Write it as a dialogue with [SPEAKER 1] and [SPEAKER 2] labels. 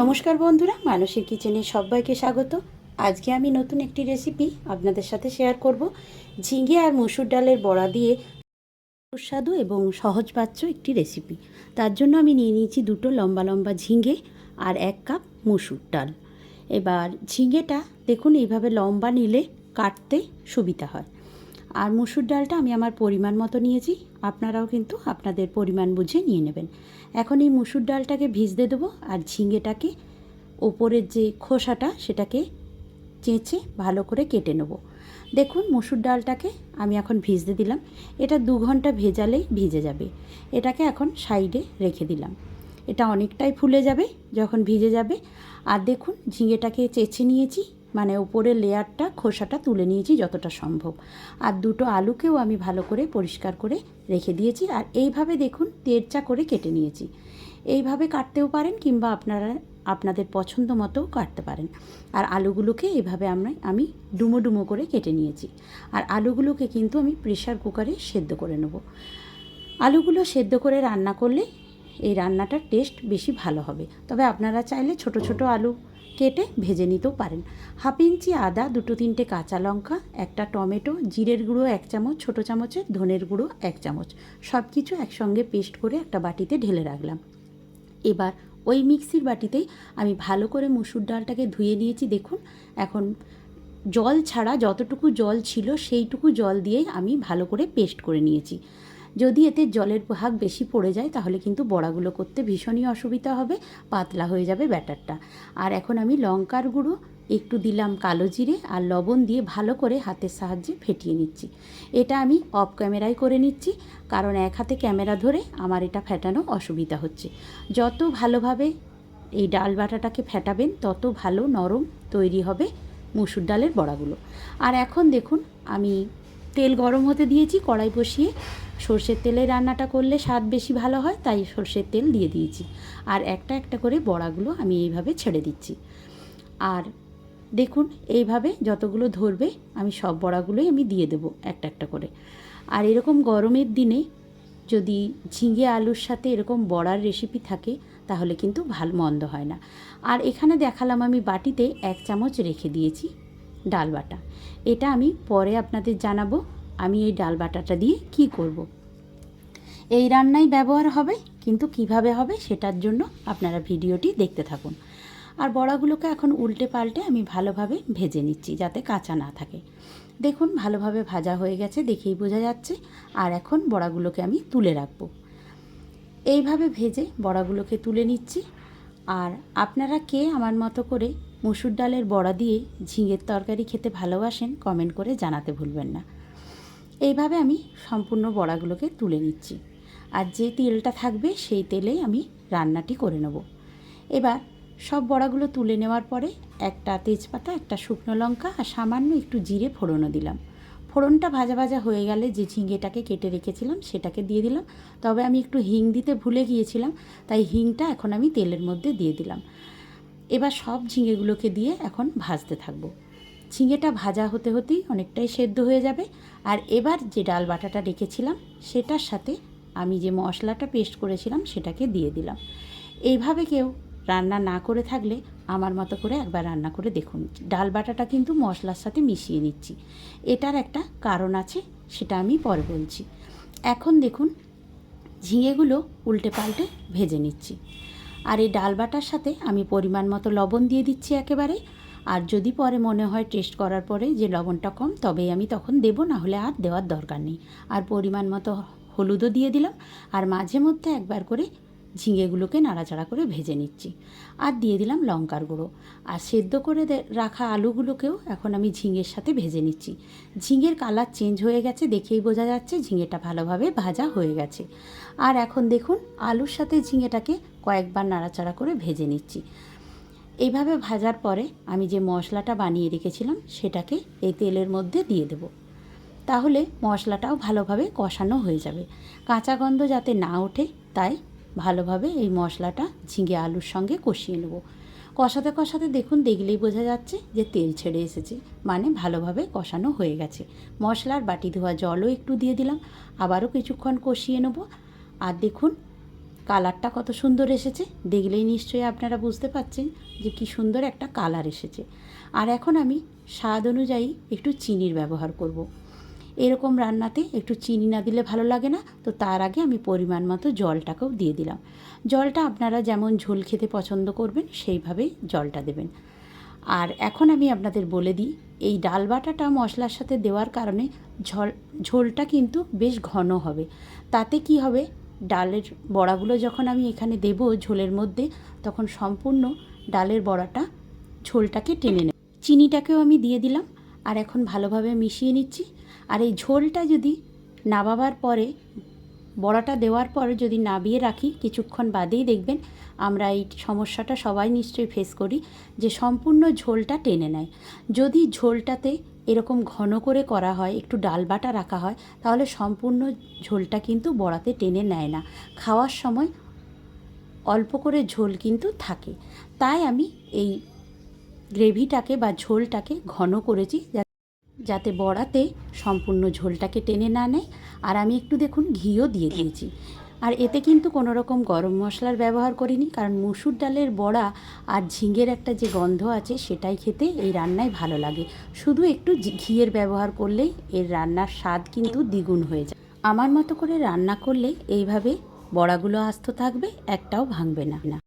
[SPEAKER 1] নমস্কার বন্ধুরা মানসিক কিচেনে সবাইকে স্বাগত। আজকে আমি নতুন একটি রেসিপি আপনাদের সাথে শেয়ার করব। ঝিঙে আর মুসুর ডালের বড়া দিয়ে সুস্বাদু এবং সহজপাচ্য একটি রেসিপি। তার জন্য আমি নিয়ে নিয়েছি দুটো লম্বা লম্বা ঝিঙে আর এক কাপ মুসুর ডাল। এবার ঝিঙেটা দেখুন, এইভাবে লম্বা নিলে কাটতে সুবিধা হয়। আর মুসুর ডালটা আমি আমার পরিমাণ মতো নিয়েছি। আপনারাও কিন্তু আপনাদের পরিমাণ বুঝে নিয়ে নেবেন। এখন এই মুসুর ডালটাকে ভিজতে দেবো আর ঝিঙেটাকে ওপরের যে খোসাটা সেটাকে চেঁচে ভালো করে কেটে নেব। দেখুন মুসুর ডালটাকে আমি এখন ভিজতে দিলাম। এটা দু ঘণ্টা ভেজালেই ভিজে যাবে। এটাকে এখন সাইডে রেখে দিলাম। এটা অনেকটাই ফুলে যাবে যখন ভিজে যাবে। আর দেখুন ঝিঙেটাকে চেঁচে নিয়েছি। মানে উপরের লেয়ারটা, খোসাটা তুলে নিয়েছি যতটা সম্ভব। আর দুটো আলুকেও আমি ভালো করে পরিষ্কার করে রেখে দিয়েছি। আর এইভাবে দেখুন তেরচা করে কেটে নিয়েছি। এইভাবে কাটতেও পারেন কিংবা আপনারা, আপনাদের পছন্দ মতোও কাটতে পারেন। আর আলুগুলোকে এইভাবে আমরা, আমি ডুমো ডুমো করে কেটে নিয়েছি। আর আলুগুলোকে কিন্তু আমি প্রেশার কুকারে সেদ্ধ করে নেব। আলুগুলো সেদ্ধ করে রান্না করলে এই রান্নাটার টেস্ট বেশি ভালো হবে। তবে আপনারা চাইলে ছোট ছোট আলু কেটে ভেজে নিতেও পারেন। হাফ ইঞ্চি আদা, দুটো তিনটে কাঁচা লঙ্কা, একটা টমেটো, জিরের গুঁড়ো এক চামচ, ছোটো চামচের ধনের গুঁড়ো এক চামচ। সব কিছু একসঙ্গে পেস্ট করে একটা বাটিতে ঢেলে রাখলাম। এবার ওই মিক্সির বাটিতেই আমি ভালো করে মুসুর ডালটাকে ধুয়ে নিয়েছি, দেখুন। এখন জল ছাড়া যতটুকু জল ছিল, সেইটুকু জল দিয়েই আমি ভালো করে পেস্ট করে নিয়েছি। যদি এতে জলের ভাগ বেশি পড়ে যায়, তাহলে কিন্তু বড়াগুলো করতে ভীষণই অসুবিধা হবে, পাতলা হয়ে যাবে ব্যাটারটা। আর এখন আমি লঙ্কার গুঁড়ো, একটু দিলাম কালো জিরে আর লবণ দিয়ে ভালো করে হাতের সাহায্যে ফেটিয়ে নিচ্ছি। এটা আমি অফ ক্যামেরায় করে নিচ্ছি, কারণ এক হাতে ক্যামেরা ধরে আমার এটা ফেটানো অসুবিধা হচ্ছে। যত ভালোভাবে এই ডাল বাটাটাকে ফেটাবেন, তত ভালো নরম তৈরি হবে মুসুর ডালের বড়াগুলো। আর এখন দেখুন, আমি তেল গরম হতে দিয়েছি, কড়াই বসিয়ে সর্ষের তেলে রান্নাটা করলে স্বাদ বেশি ভালো হয়, তাই সর্ষের তেল দিয়ে দিয়েছি। আর একটা একটা করে বড়াগুলো আমি এইভাবে ছেড়ে দিচ্ছি। আর দেখুন, এইভাবে যতগুলো ধরবে, আমি সব বড়াগুলোই আমি দিয়ে দেবো একটা একটা করে। আর এরকম গরমের দিনে যদি ঝিঙে আলুর সাথে এরকম বড়ার রেসিপি থাকে, তাহলে কিন্তু ভালো মন্দ হয় না। আর এখানে দেখালাম আমি বাটিতে এক চামচ রেখে দিয়েছি। ডাল বাটা। এটা আমি পরে আপনাদের জানাব আমি এই ডাল বাটাটা দিয়ে কি করব। এই রান্নাই ব্যবহার হবে, কিন্তু কীভাবে হবে সেটার জন্য আপনারা ভিডিওটি দেখতে থাকুন। আর বড়াগুলোকে এখন উল্টে পাল্টে আমি ভালোভাবে ভেজে নিচ্ছি যাতে কাঁচা না থাকে। দেখুন, ভালোভাবে ভাজা হয়ে গেছে, দেখেই বোঝা যাচ্ছে। আর এখন বড়াগুলোকে আমি তুলে রাখব। এইভাবে ভেজে বড়াগুলোকে তুলে নিচ্ছি। আর আপনারা কে আমার মতো করে মুসুর ডালের বড়া দিয়ে ঝিঙের তরকারি খেতে ভালোবাসেন কমেন্ট করে জানাতে ভুলবেন না। এইভাবে আমি সম্পূর্ণ বড়াগুলোকে তুলে নিচ্ছি। আর যে তেলটা থাকবে, সেই তেলেই আমি রান্নাটি করে নেব। এবার সব বড়াগুলো তুলে নেওয়ার পরে একটা তেজপাতা, একটা শুকনো লঙ্কা আর সামান্য একটু জিরে ফোড়নও দিলাম। ফোড়নটা ভাজা ভাজা হয়ে গেলে যে ঝিঙেটাকে কেটে রেখেছিলাম, সেটাকে দিয়ে দিলাম। তবে আমি একটু হিং দিতে ভুলে গিয়েছিলাম, তাই হিংটা এখন আমি তেলের মধ্যে দিয়ে দিলাম। এবার সব ঝিঙেগুলোকে দিয়ে এখন ভাজতে থাকব। ঝিঙেটা ভাজা হতে হতেই অনেকটাই সেদ্ধ হয়ে যাবে। আর এবার যে ডাল বাটাটা রেখেছিলাম, সেটার সাথে আমি যে মশলাটা পেস্ট করেছিলাম, সেটাকে দিয়ে দিলাম। এইভাবে কেউ রান্না না করে থাকলে আমার মতো করে একবার রান্না করে দেখুন। ডাল বাটাটা কিন্তু মশলার সাথে মিশিয়ে নিচ্ছি। এটার একটা কারণ আছে, সেটা আমি পরে বলছি। এখন দেখুন, ঝিঙেগুলো উল্টে পাল্টে ভেজে নিচ্ছি। আর এই ডাল বাটার সাথে আমি পরিমাণ মতো লবণ দিয়ে দিচ্ছি একেবারে। আর যদি পরে মনে হয় টেস্ট করার পরে যে লবণটা কম, তবেই আমি তখন দেবো না হলে আর দেওয়ার দরকার নেই। আর পরিমাণ মতো হলুদও দিয়ে দিলাম। আর মাঝে মধ্যে একবার করে ঝিঙেগুলোকে নাড়াচাড়া করে ভেজে নিচ্ছি। আর দিয়ে দিলাম লঙ্কার গুঁড়ো। আর সেদ্ধ করে রাখা আলুগুলোকেও এখন আমি ঝিঙের সাথে ভেজে নিচ্ছি। ঝিঙের কালার চেঞ্জ হয়ে গেছে, দেখেই বোঝা যাচ্ছে ঝিঙেটা ভালোভাবে ভাজা হয়ে গেছে। আর এখন দেখুন, আলুর সাথে ঝিঙেটাকে কয়েকবার নাড়াচাড়া করে ভেজে নিচ্ছি। এইভাবে ভাজার পরে আমি যে মশলাটা বানিয়ে রেখেছিলাম, সেটাকে এই তেলের মধ্যে দিয়ে দেব। তাহলে মশলাটাও ভালোভাবে কষানো হয়ে যাবে। কাঁচা গন্ধ যাতে না ওঠে, তাই ভালোভাবে এই মশলাটা ঝিঙে আলুর সঙ্গে কষিয়ে নেব। কষাতে কষাতে দেখুন দেখলেই বোঝা যাচ্ছে যে তেল ছেড়ে এসেছে মানে ভালোভাবে কষানো হয়ে গেছে। মশলার বাটি ধোয়া জলও একটু দিয়ে দিলাম, আবারও কিছুক্ষণ কষিয়ে নেব। আর দেখুন, কালারটা কত সুন্দর এসেছে, দেখলেই নিশ্চয়ই আপনারা বুঝতে পাচ্ছেন যে কি সুন্দর একটা কালার এসেছে। আর এখন আমি স্বাদ অনুযায়ী একটু চিনির ব্যবহার করব। এরকম রান্নাতে একটু চিনি না দিলে ভালো লাগে না, তো তার আগে আমি পরিমাণ মতো জলটাকেও দিয়ে দিলাম। জলটা আপনারা যেমন ঝোল খেতে পছন্দ করবেন, সেইভাবেই জলটা দেবেন। আর এখন আমি আপনাদের বলে দিই, এই ডাল বাটাটা মশলার সাথে দেওয়ার কারণে ঝল, ঝোলটা কিন্তু বেশ ঘন হবে। তাতে কি হবে, ডালের বড়াগুলো যখন আমি এখানে দেব ঝোলের মধ্যে, তখন সম্পূর্ণ ডালের বড়াটা ঝোলটাকে টেনে নেবে। চিনিটাকেও আমি দিয়ে দিলাম। আর এখন ভালোভাবে মিশিয়ে নিচ্ছি। আর এই ঝোলটা যদি নাবাবার পরে, বড়াটা দেওয়ার পরে যদি নাবিয়ে রাখি, কিছুক্ষণ বাদেই দেখবেন আমরা এই সমস্যাটা সবাই নিশ্চয়ই ফেস করি, যে সম্পূর্ণ ঝোলটা টেনে নেয়। যদি ঝোলটাতে এরকম ঘন করে করা হয়, একটু ডাল বাটা রাখা হয়, তাহলে সম্পূর্ণ ঝোলটা কিন্তু বড়াতে টেনে নেয় না। খাওয়ার সময় অল্প করে ঝোল কিন্তু থাকে। তাই আমি এই গ্রেভিটাকে বা ঝোলটাকে ঘন করেছি যাতে বড়াতে সম্পূর্ণ ঝোলটাকে টেনে না নেয়। আর আমি একটু দেখুন, ঘিও দিয়ে দিয়েছি। আর এতে কিন্তু কোনো রকম গরম মশলার ব্যবহার করিনি, কারণ মুসুর ডালের বড়া আর ঝিঙের একটা যে গন্ধ আছে, সেটাই খেতে এই রান্নায় ভালো লাগে। শুধু একটু ঘিয়ের ব্যবহার করলেই এর রান্নার স্বাদ কিন্তু দ্বিগুণ হয়ে যায়। আমার মতো করে রান্না করলে এইভাবে বড়াগুলো আস্ত থাকবে, একটাও ভাঙবে না।